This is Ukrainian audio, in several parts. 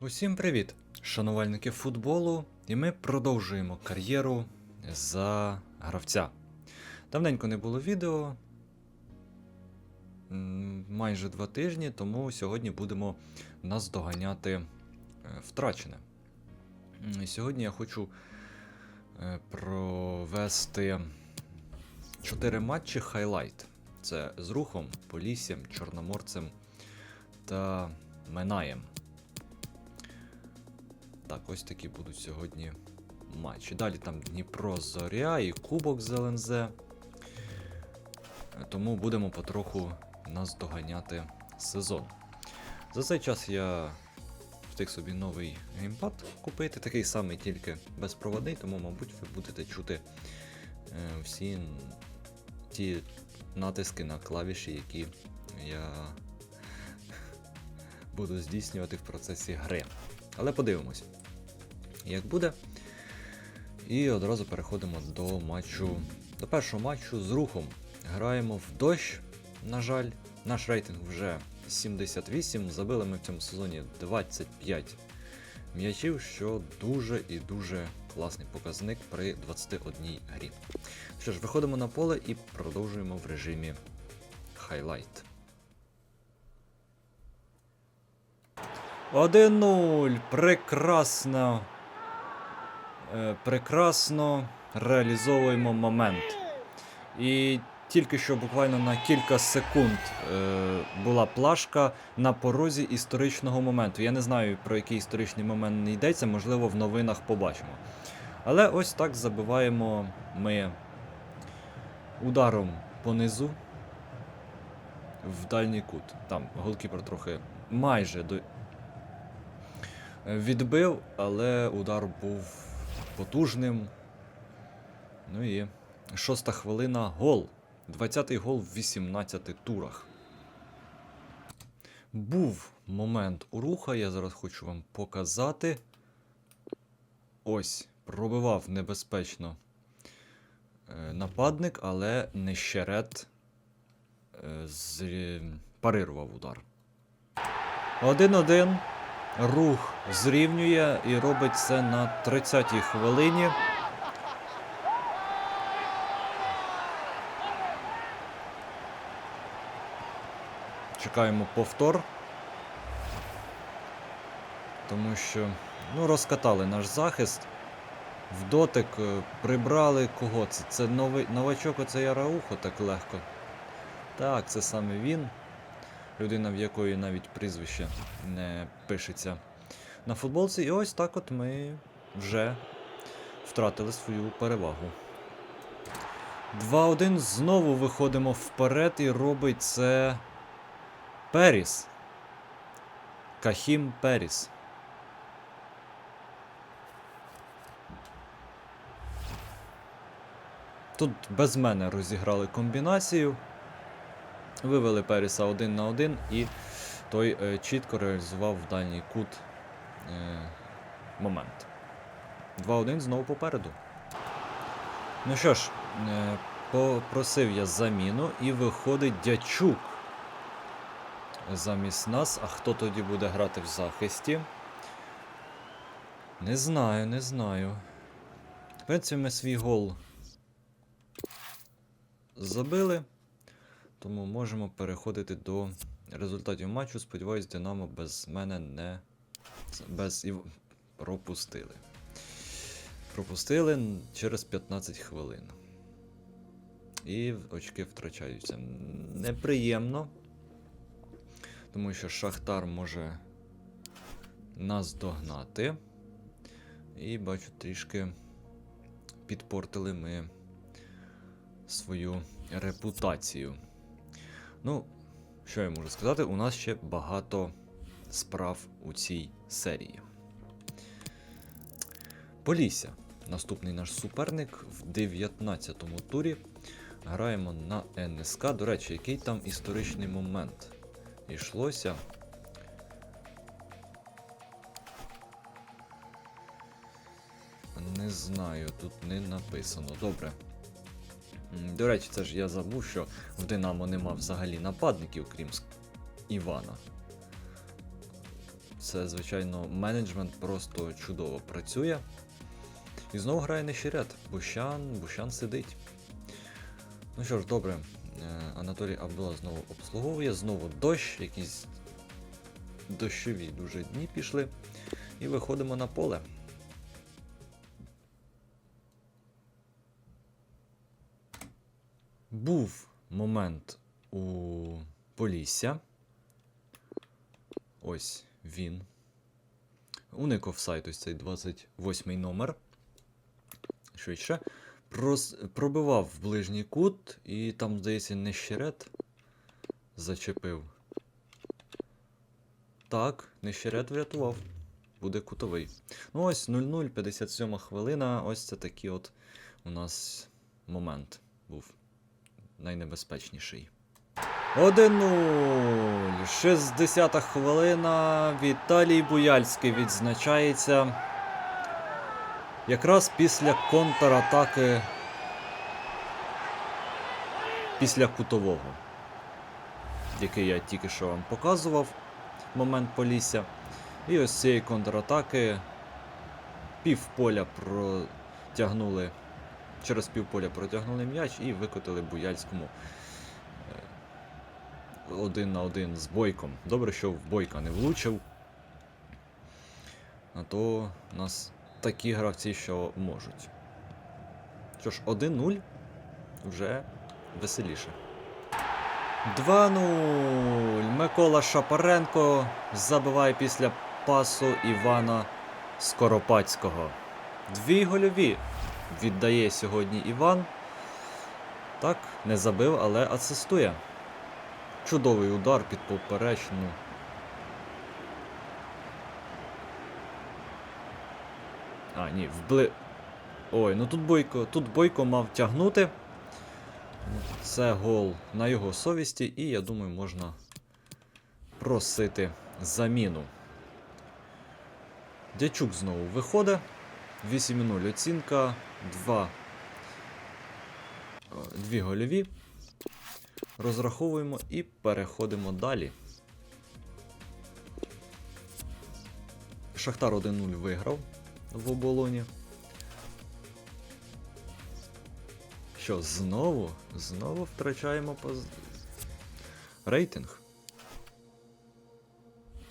Усім привіт, шанувальники футболу, і ми продовжуємо кар'єру за гравця. Давненько не було відео, майже два тижні, тому сьогодні будемо наздоганяти е, втрачене. Сьогодні я хочу е, провести 4 матчі хайлайт. Це з рухом, Поліссям, Чорноморцем та Минаєм. Так, ось такі будуть сьогодні матчі. Далі там Дніпро Зоря і Кубок з Тому будемо потроху наздоганяти сезон. За цей час я встиг собі новий геймпад купити, такий самий, тільки безпроводний, тому, мабуть, ви будете чути е, всі ті натиски на клавіші, які я буду здійснювати в процесі гри. Але подивимось, як буде. І одразу переходимо до матчу. До першого матчу з рухом. Граємо в дощ. На жаль, наш рейтинг вже 78. Забили ми в цьому сезоні 25 м'ячів, що дуже і дуже класний показник при 21 грі. Що ж, виходимо на поле і продовжуємо в режимі хайлайт. 1-0. Прекрасно. Е, прекрасно реалізовуємо момент. І тільки що буквально на кілька секунд е, була плашка на порозі історичного моменту. Я не знаю, про який історичний момент не йдеться, можливо, в новинах побачимо. Але ось так забиваємо ми ударом понизу в дальній кут. Там голкіпер трохи майже до, Відбив, але удар був потужним. Ну і шоста хвилина гол. 20-й гол в 18 турах. Був момент у руха, я зараз хочу вам показати. Ось, пробивав небезпечно е, нападник, але нещерет з... парирував удар. 1-1. Рух зрівнює і робить це на 30-й хвилині. Чекаємо повтор. Тому що ну, розкатали наш захист. В дотик е, прибрали кого це? Це новий новачок, оцей Араухо так легко. Так, це саме він людина, в якої навіть прізвище не пишеться на футболці. І ось так от ми вже втратили свою перевагу. 2-1 знову виходимо вперед і робить це Періс. Кахім Періс. Тут без мене розіграли комбінацію. Вивели Періса один на один, і той е, чітко реалізував в дальній кут е, момент. 2-1 знову попереду. Ну що ж, е, попросив я заміну і виходить дячук замість нас. А хто тоді буде грати в захисті? Не знаю, не знаю. В принципі, ми свій гол забили. Тому можемо переходити до результатів матчу. Сподіваюсь, Динамо без мене не без Ів... пропустили. Пропустили через 15 хвилин. І очки втрачаються. Неприємно. Тому що Шахтар може нас догнати. І бачу, трішки підпортили ми свою репутацію. Ну, що я можу сказати? У нас ще багато справ у цій серії. Полісся. Наступний наш суперник в 19-му турі. Граємо на НСК. До речі, який там історичний момент йшлося. Не знаю, тут не написано. Добре. До речі, це ж я забув, що в Динамо нема взагалі нападників, крім Івана. Це, звичайно, менеджмент просто чудово працює. І знову грає нещерет. Бущан, Бущан сидить. Ну що ж, добре. Е, Анатолій Абдула знову обслуговує, знову дощ, якісь дощові дуже дні пішли. І виходимо на поле. Був момент у Полісся. Ось він. Уник офсайд, ось цей 28 номер. Швидше. Прос... Пробивав в ближній кут, і там, здається, нещерет зачепив. Так, нещерет врятував. Буде кутовий. Ну ось 0-0, 57 хвилина. Ось це такий от у нас момент був найнебезпечніший. 1-0. 60 хвилина. Віталій Буяльський відзначається. Якраз після контратаки. Після кутового. Який я тільки що вам показував. Момент Полісся. І ось цієї контратаки півполя протягнули. Через півполя протягнули м'яч і викотили Буяльському е, один на один з Бойком. Добре, що в Бойка не влучив. А то у нас такі гравці, що можуть. Що ж, 1-0 вже веселіше. 2-0. Микола Шапаренко забиває після пасу Івана Скоропадського. Дві гольові віддає сьогодні Іван. Так, не забив, але асистує. Чудовий удар під поперечну. А, ні, вбли. Ой, ну тут Бойко, тут Бойко мав тягнути. Це гол на його совісті, і я думаю, можна просити заміну. Дячук знову виходить. 8-0 оцінка, 2. Дві гольові. Розраховуємо і переходимо далі. Шахтар 1-0 виграв в оболоні. Що, знову? Знову втрачаємо поз... рейтинг.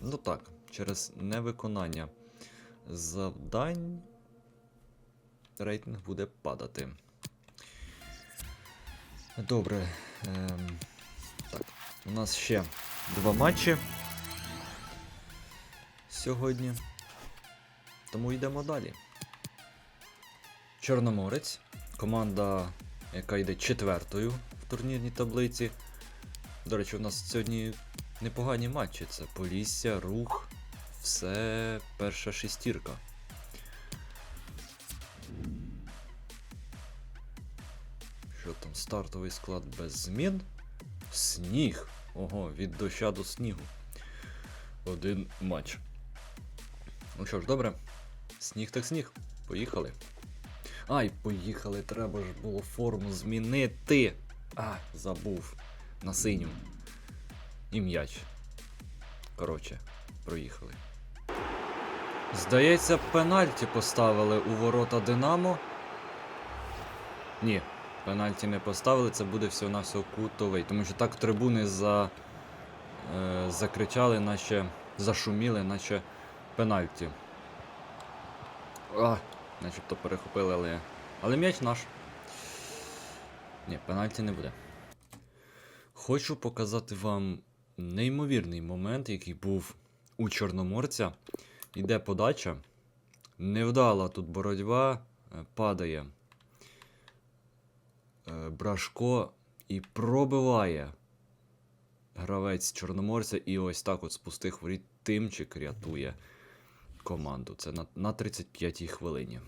Ну так, через невиконання завдань рейтинг буде падати. Добре. Ем, так, у нас ще два матчі сьогодні. Тому йдемо далі. Чорноморець. Команда, яка йде четвертою в турнірній таблиці. До речі, у нас сьогодні непогані матчі. Це Полісся, Рух, все перша шестірка. Стартовий склад без змін? Сніг. Ого, від доща до снігу. Один матч. Ну що ж, добре. Сніг так сніг. Поїхали. Ай, поїхали, треба ж було форму змінити. А, забув. На синю. І м'яч. Коротше, проїхали. Здається, пенальті поставили у ворота Динамо. Ні, пенальті не поставили, це буде всього на всього кутовий. Тому що так трибуни за, е, закричали, наче зашуміли, наче пенальті. А, начебто перехопили, але. Але м'яч наш. Ні, пенальті не буде. Хочу показати вам неймовірний момент, який був у Чорноморця. Іде подача. Невдала тут боротьба, е, падає. Е, Брашко і пробиває гравець Чорноморця, і ось так от з пустих воріт тимчик рятує команду. Це на, на 35-й хвилині.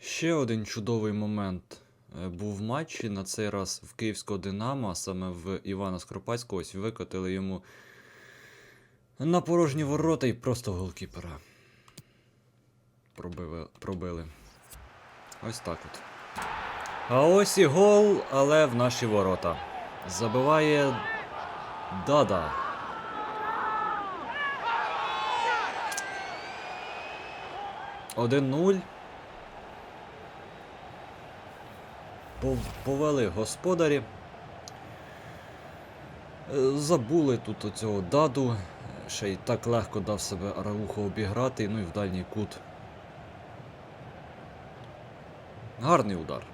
Ще один чудовий момент е, був в матчі. На цей раз в Київського Динамо, а саме в Івана Скоропадського, ось викотили йому на порожні ворота і просто голкіпера. Пробили, пробили. Ось так от. А ось і гол, але в наші ворота. Забиває Дада. 1-0. Повели господарі. Е, Забули тут оцього даду. Ще й так легко дав себе Араухо обіграти, ну і в дальній кут. Гарний удар.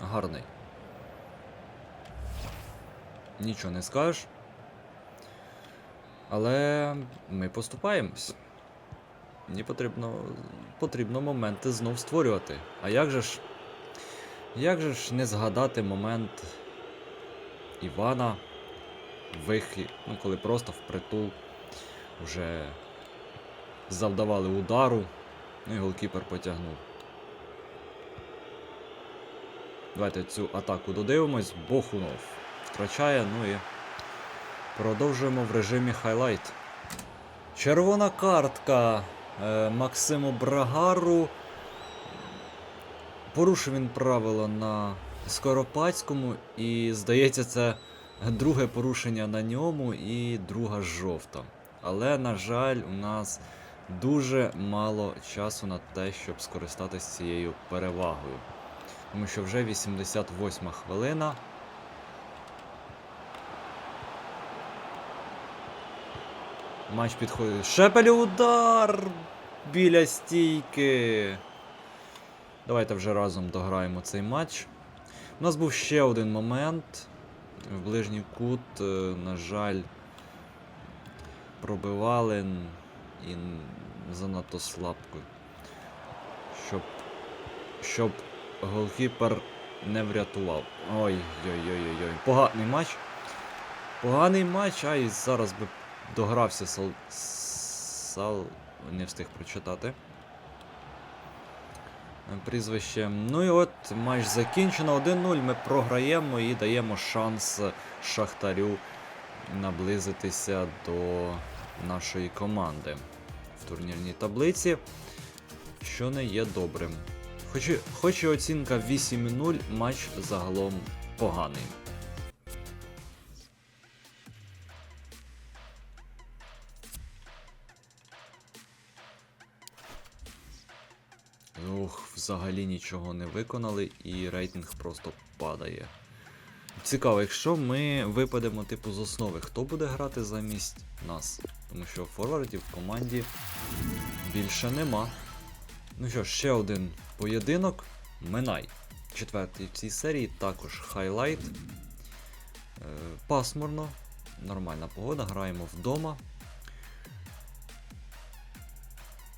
Гарний. Нічого не скажеш. Але ми поступаємось. Мені потрібно, потрібно моменти знов створювати. А як же ж. Як же ж не згадати момент Івана вихід, ну коли просто впритул вже завдавали удару, ну і голкіпер потягнув. Давайте цю атаку додивимось. Бохунов втрачає, ну і продовжуємо в режимі хайлайт. Червона картка е, Максиму Брагару. Порушив він правила на Скоропадському, і здається, це друге порушення на ньому і друга жовта. Але, на жаль, у нас дуже мало часу на те, щоб скористатися цією перевагою. Тому що вже 88 хвилина. Матч підходить. Шепель удар! Біля стійки. Давайте вже разом дограємо цей матч. У нас був ще один момент. В ближній кут, е, на жаль, пробивали і занадто слабко. Щоб, щоб голкіпер не врятував. Ой-ой-ой-ой. Поганий матч. Поганий матч, а і зараз би догрався сал. Сал. Не встиг прочитати. Прізвище. Ну і от матч закінчено. 1-0. Ми програємо і даємо шанс Шахтарю наблизитися до нашої команди в турнірній таблиці, що не є добрим. Хоч, хоч і оцінка 8-0, матч загалом поганий. Ох, взагалі нічого не виконали і рейтинг просто падає. Цікаво, якщо ми випадемо типу з основи, хто буде грати замість нас? Тому що форвардів в команді більше нема. Ну що ще один поєдинок. Минай. Четвертий в цій серії, також хайлайт. Е, пасмурно, нормальна погода, граємо вдома.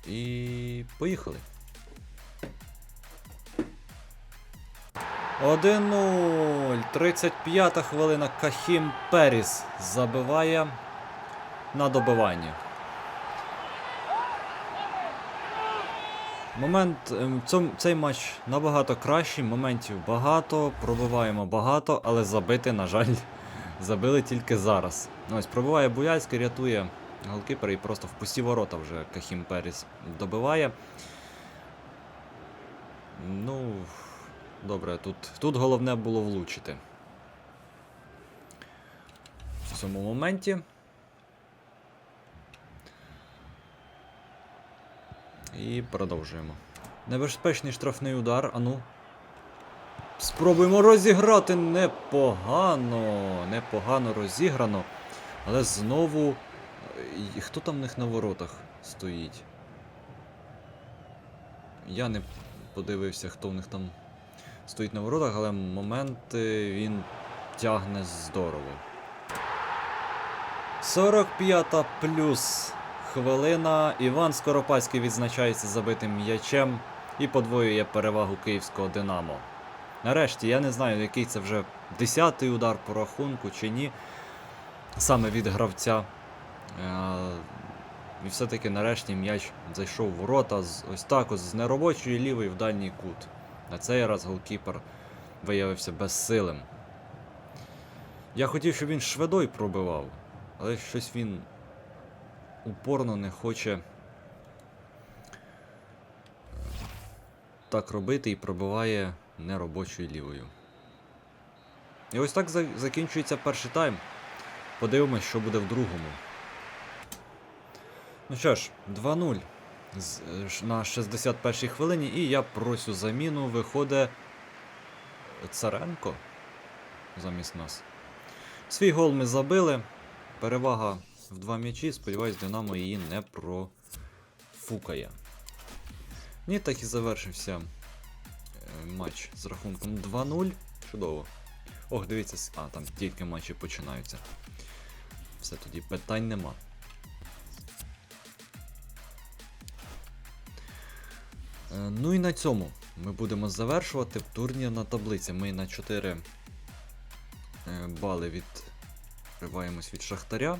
І поїхали. 1-0. 35 хвилина. Кахім Періс забиває на добиванні. Момент. ем, цей матч набагато кращий, моментів багато, пробиваємо багато, але забити, на жаль, забили тільки зараз. Ось пробиває Буяльський, рятує голкіпер і просто в пусті ворота вже Кахім Періс добиває. Ну, добре, тут, тут головне було влучити. В цьому моменті. І продовжуємо. Небезпечний штрафний удар. Ану. Спробуємо розіграти непогано. Непогано розіграно. Але знову. е, Хто там в них на воротах стоїть? Я не подивився, хто в них там стоїть на воротах, але моменти він тягне здорово. 45 плюс хвилина. Іван Скоропадський відзначається забитим м'ячем і подвоює перевагу київського Динамо. Нарешті, я не знаю, який це вже 10-й удар по рахунку чи ні. Саме від гравця. Е, І все-таки нарешті м'яч зайшов в ворота ось так, ось з неробочої лівої в дальній кут. На цей раз голкіпер виявився безсилим. Я хотів, щоб він шведой пробивав, але щось він упорно не хоче так робити і пробиває неробочою лівою. І ось так закінчується перший тайм. Подивимось, що буде в другому. Ну що ж, 2-0. з- е, ш- на 61-й хвилині, і я просю заміну. Виходить Царенко замість нас. Свій гол ми забили. Перевага в два м'ячі. Сподіваюсь, Динамо її не профукає. Ні, так і завершився е, матч з рахунком 2-0. Чудово. Ох, дивіться, а, там тільки матчі починаються. Все тоді питань нема. Е, Ну і на цьому ми будемо завершувати турнірна таблиця. Ми на 4 е, бали відриваємось від Шахтаря.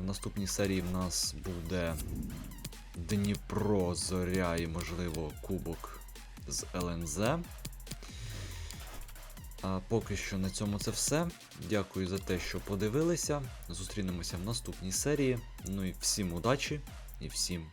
В наступній серії в нас буде Дніпро, Зоря і, можливо, Кубок з ЛНЗ. А поки що на цьому це все. Дякую за те, що подивилися. Зустрінемося в наступній серії. Ну і всім удачі і всім